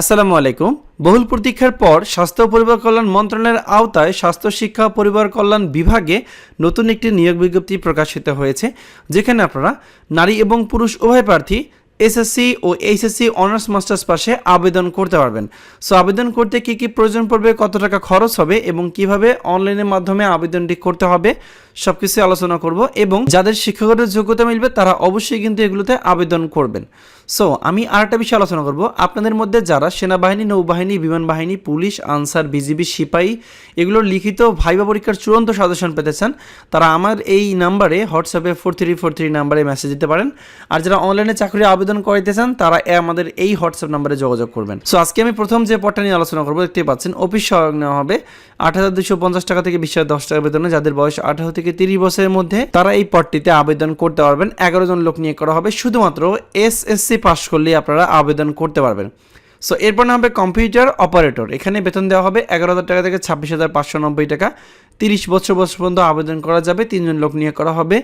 আসসালামু আলাইকুম। বহুল প্রতীক্ষার পর স্বাস্থ্য পরিবার কল্যাণ মন্ত্রণালয়ের আওতায় স্বাস্থ্য, শিক্ষা পরিবার কল্যাণ বিভাগে নতুন একটি নিয়োগ বিজ্ঞপ্তি প্রকাশিত হয়েছে, যেখানে আপনারা নারী এবং পুরুষ উভয় প্রার্থী, এসএসসি ও এইচএসসি অনার্স মাস্টার্স পাশে আবেদন করতে পারবেন। সো আবেদন করতে কি কি প্রয়োজন পড়বে, কত টাকা খরচ হবে এবং কীভাবে অনলাইনের মাধ্যমে আবেদনটি করতে হবে সব কিছু আলোচনা করব এবং যাদের শিক্ষাগত যোগ্যতা মিলবে তারা অবশ্যই কিন্তু এগুলোতে আবেদন করবেন। সো আমি আরেকটা বিষয় আলোচনা করব। আপনাদের মধ্যে যারা সেনাবাহিনী, নৌবাহিনী বিমান বাহিনী পুলিশ, আনসার, বিজিবি, সিপাহী এগুলোর লিখিত ভাইবা পরীক্ষার চূড়ান্ত সাজেশন পেতে চান, তারা আমার এই নাম্বারে, হোয়াটসঅ্যাপে ফোর থ্রি ফোর থ্রি নাম্বারে মেসেজ দিতে পারেন। আর যারা অনলাইনে চাকরি আবেদন করাইতে চান, তারা আমাদের এই হোয়াটসঅ্যাপ নাম্বারে যোগাযোগ করবেন। সো আজকে আমি প্রথম যে পদটা নিয়ে আলোচনা করব দেখতে পাচ্ছেন, অফিস সহায়ক নেওয়া হবে। আট হাজার দুশো পঞ্চাশ টাকা থেকে বিশ দশ টাকা বেতনে, যাদের বয়স আঠারো থেকে তিরিশ বছরের মধ্যে, তারা এই পদটিতে আবেদন করতে পারবেন। এগারো জন লোক নিয়ে করা হবে, শুধুমাত্র এস এসএসসি পাস করলেই আপনারা আবেদন করতে পারবেন। সো এরপর নাম হবে কম্পিউটার অপারেটর। এখানে বেতন দেওয়া হবে এগারো হাজার টাকা থেকে ছাব্বিশ হাজার পাঁচশো নব্বই টাকা। তিরিশ বছর বছর পর্যন্ত আবেদন করা যাবে, তিনজন লোক নিয়ে করা হবে।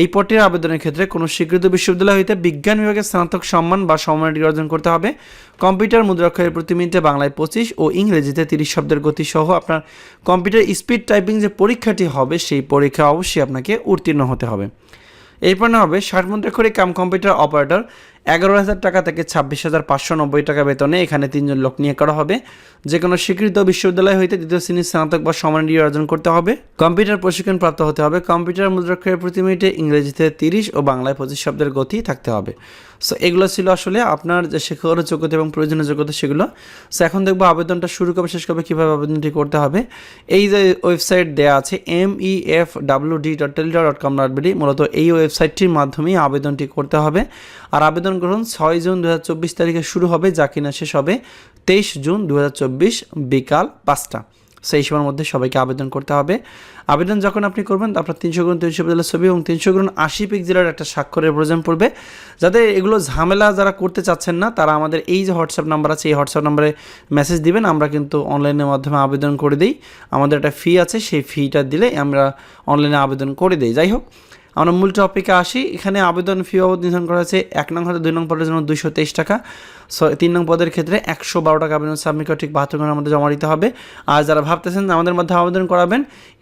এই পটের আবেদনের ক্ষেত্রে কোনো স্বীকৃত বিশ্ববিদ্যালয় হইতে বিজ্ঞান বিভাগে স্নাতক সম্মান বা সম্মান ডিগ্রি অর্জন করতে হবে। কম্পিউটার মুদ্রাক্ষরের প্রতি মিনিটে বাংলায় পঁচিশ ও ইংরেজিতে তিরিশ শব্দের গতি সহ আপনার কম্পিউটার স্পিড টাইপিং যে পরীক্ষাটি হবে, সেই পরীক্ষা অবশ্যই আপনাকে উত্তীর্ণ হতে হবে। এরপর না হবে ষাট মুদ্রাক্ষরিক কাম কম্পিউটার অপারেটর এগারো হাজার টাকা থেকে ছাব্বিশ হাজার পাঁচশো নব্বই টাকা বেতনে এখানে তিনজন লোক নিয়ে করা হবে। যে কোনো স্বীকৃত বিশ্ববিদ্যালয় হইতে দ্বিতীয় শ্রেণির স্নাতক বা সমান ডিগ্রি অর্জন করতে হবে। কম্পিউটার প্রশিক্ষণ প্রাপ্ত হতে হবে। কম্পিউটার মুদ্রাক্ষরের প্রতি মিনিটে ইংরেজিতে তিরিশ ও বাংলায় পঁচিশ শব্দের গতি থাকতে হবে। সো এগুলো ছিল আসলে আপনার যে শিক্ষকের যোগ্যতা এবং প্রয়োজনীয় যোগ্যতা সেগুলো। সো এখন দেখব আবেদনটা শুরু কবে শেষ কবে কীভাবে আবেদনটি করতে হবে। এই যে ওয়েবসাইট দেওয়া আছে M E F W D dot teletalk dot com dot BD মূলত এই ওয়েবসাইটটির মাধ্যমেই আবেদনটি করতে হবে। আর আবেদন গ্রহণ ছয় জুন দু হাজার চব্বিশ তারিখে শুরু হবে, যা কিনা শেষ হবে তেইশ জুন দু হাজার চব্বিশ বিকাল পাঁচটা। সেই সময়ের মধ্যে সবাইকে আবেদন করতে হবে। আবেদন যখন আপনি করবেন, আপনার তিনশো গুণ তিনশো বিদ্যালয়ের ছবি এবং তিনশো গুণ আশি পিক পিক্সেলের একটা স্বাক্ষরের প্রয়োজন পড়বে। যাতে এগুলো ঝামেলা যারা করতে চাচ্ছেন না, তারা আমাদের এই যে হোয়াটসঅ্যাপ নাম্বার আছে, এই হোয়াটসঅ্যাপ নাম্বারে মেসেজ দিবেন, আমরা কিন্তু অনলাইনের মাধ্যমে আবেদন করে দিই। আমাদের একটা ফি আছে, সেই ফিটা দিলে আমরা অনলাইনে আবেদন করে দিই। যাই হোক আমরা মূল টপিকে আসি। এখানে আবেদন ফি বাবদ নির্ধারণ করা হয়েছে এক নং হতে, দুই নং পদের জন্য দুইশো তেইশ টাকা। তিন নং পদের ক্ষেত্রে একশো বারো টাকা আবেদন সাবমিট করে ঠিক বাহাত্তর ঘণ্টার মধ্যে জমা দিতে হবে। আর যারা ভাবতেছেন আমাদের মধ্যে আবেদন করাবেন,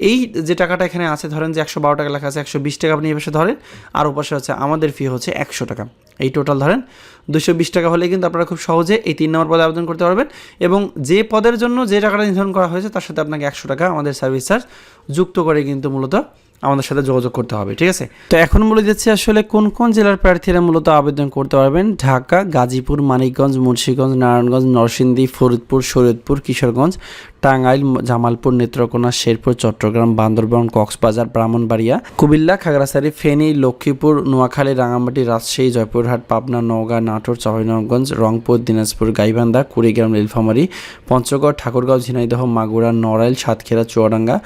এই যে টাকাটা এখানে আছে, ধরেন যে একশো বারো টাকা লেখা আছে, একশো বিশ টাকা আপনি পাশে ধরেন। আর ওপাশে হচ্ছে আমাদের ফি হচ্ছে একশো টাকা। এই টোটাল ধরেন দুশো বিশ টাকা হলে কিন্তু আপনারা খুব সহজে এই তিন নম্বর পদে আবেদন করতে পারবেন। এবং যে পদের জন্য যে টাকাটা নির্ধারণ করা হয়েছে, তার সাথে আপনাকে একশো টাকা আমাদের সার্ভিস চার্জ যুক্ত করে কিন্তু মূলত আমাদের সাথে যোগাযোগ করতে হবে, ঠিক আছে? তো এখন বলে দিচ্ছি আসলে কোন কোন জেলার প্রার্থীরা মূলত আবেদন করতে পারবেন? ঢাকা, গাজীপুর, মানিকগঞ্জ, মুন্সীগঞ্জ, নারায়ণগঞ্জ, নরসিংদী, ফরিদপুর, শরীয়তপুর, কিশোরগঞ্জ, টাঙ্গাইল, জামালপুর, নেত্রকোনা, শেরপুর, চট্টগ্রাম, বান্দরবান, কক্সবাজার, ব্রাহ্মণবাড়িয়া, কুমিল্লা, খাগড়াছড়ি, ফেনী, লক্ষ্মীপুর, নোয়াখালী রাঙামাটি রাজশাহী, জয়পুরহাট, পাবনা, নওগাঁ, নাটোর চহরনগঞ্জ রংপুর, দিনাজপুর, গাইবান্ধা, কুড়িগ্রাম, নীলফামারী, পঞ্চগড়, ঠাকুরগাঁও, ঝিনাইদহ, মাগুরা, নড়াইল, সাতক্ষীরা, চুয়াডাঙ্গা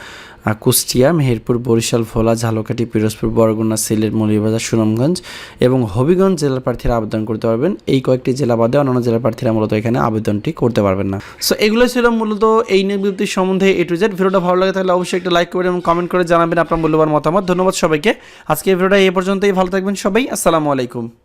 কুষ্টিয়া, মেহেরপুর, বরিশাল ভোলা, ঝালকাঠি, পিরোজপুর, বরগুনা, সিলেট, মৌলভীবাজার, সুনামগঞ্জ এবং হবিগঞ্জ জেলার প্রার্থীরা আবেদন করতে পারবেন। এই কয়েকটি জেলা বাদে অন্যান্য জেলার প্রার্থীরা মূলত এখানে আবেদনটি করতে পারবেন না। সো এগুলো ছিল মূলত এই নিয়োগ সম্বন্ধে এ টু জেড ভিডিওটা ভালো লাগে তাহলে অবশ্যই একটা লাইক করবেন এবং কমেন্ট করে জানাবেন আপনার মূল্যবান মতামত। ধন্যবাদ সবাইকে। আজকে ভিডিওটা এই পর্যন্তই। ভালো থাকবেন সবাই। আসসালামু আলাইকুম।